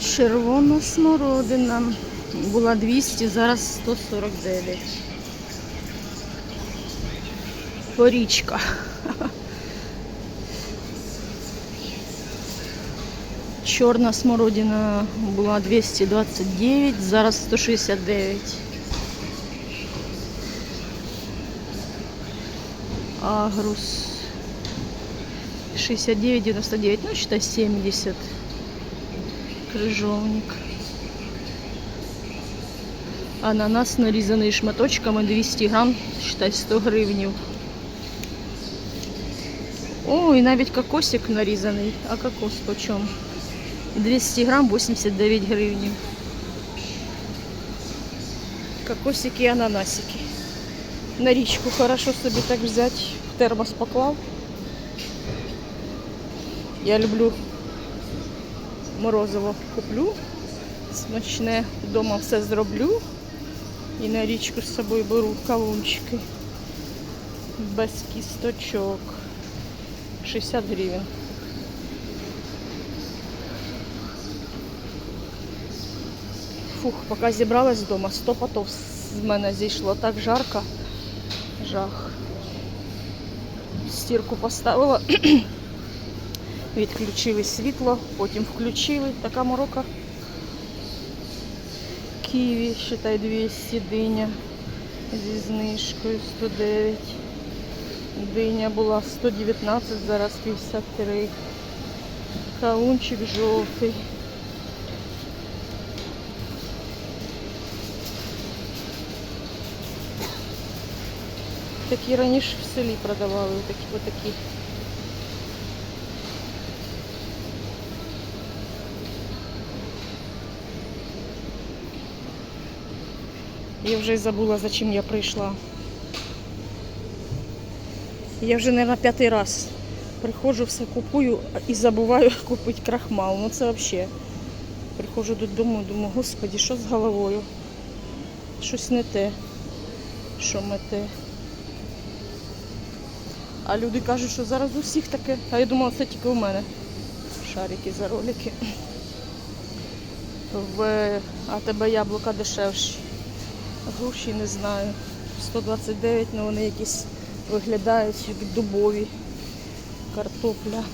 Червона смородина. Була 200, зараз 149. Порічка. Чорна смородина була 229, зараз 169. Агрус 69,99, ну считай 70. Крыжовник. Ананас нарізаний шматочками 200 грам, считай 100 гривнів. О, і навіть кокосик нарізаний. А кокос почем? 200 грам 89 гривнів. Кокосики і ананасики. На річку хорошо собі так взяти. В термос поклав. Я люблю морозиво куплю. Смачне вдома все зроблю. І на річку з собою беру кавунчики. Без кісточок. 60 гривень. Фух, поки зібралась вдома, 100 потов з мене зійшло. Так жарко. Жах. Стірку поставила. Відключили світло, потім включили. Така морока. Києві, считай, 200 диня зі знижкою 109. Диня була 119, зараз 53. Каунчик жовтий. Такі раніше в селі продавали, такі отакі. Я вже й забула, за чим я прийшла. Я вже, мабуть, п'ятий раз приходжу, все купую і забуваю купити крахмал. Ну це взагалі. Приходжу додому, думаю, господі, що з головою? Щось не те, що мете. А люди кажуть, що зараз у всіх таке. А я думала, це тільки у мене. Шарики за ролики. В АТБ яблука дешевші. Груші не знаю. 129, але вони якісь виглядають як дубові. Картопля.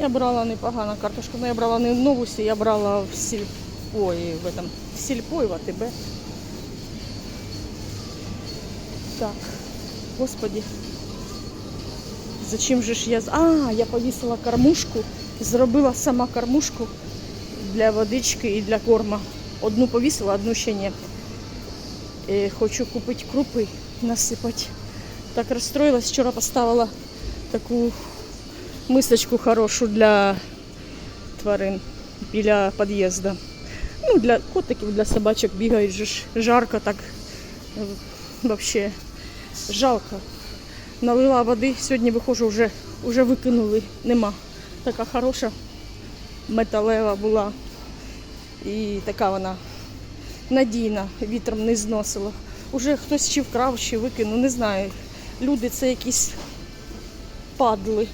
Я брала непогано картошку, але я брала не в новусі, я брала в сільпо і в этом в сільпо і в АТБ. Так, господи. Зачем же ж я... А, я повісила кормушку, зробила сама кормушку для водички і для корма. Одну повісила, одну ще ні. Е, Хочу купити крупи, насипати. Так розстроїлась, вчора поставила таку мисочку хорошу для тварин біля під'їзду. Ну, для котиків, для собачок бігають же ж жарко так. е, Вообще жалко. Налила води, сьогодні виходжу, вже, вже викинули, нема. Така хороша металева була. І така вона надійна, вітром не зносила. Уже хтось чи вкрав, чи викинув, не знаю. Люди це якісь падли.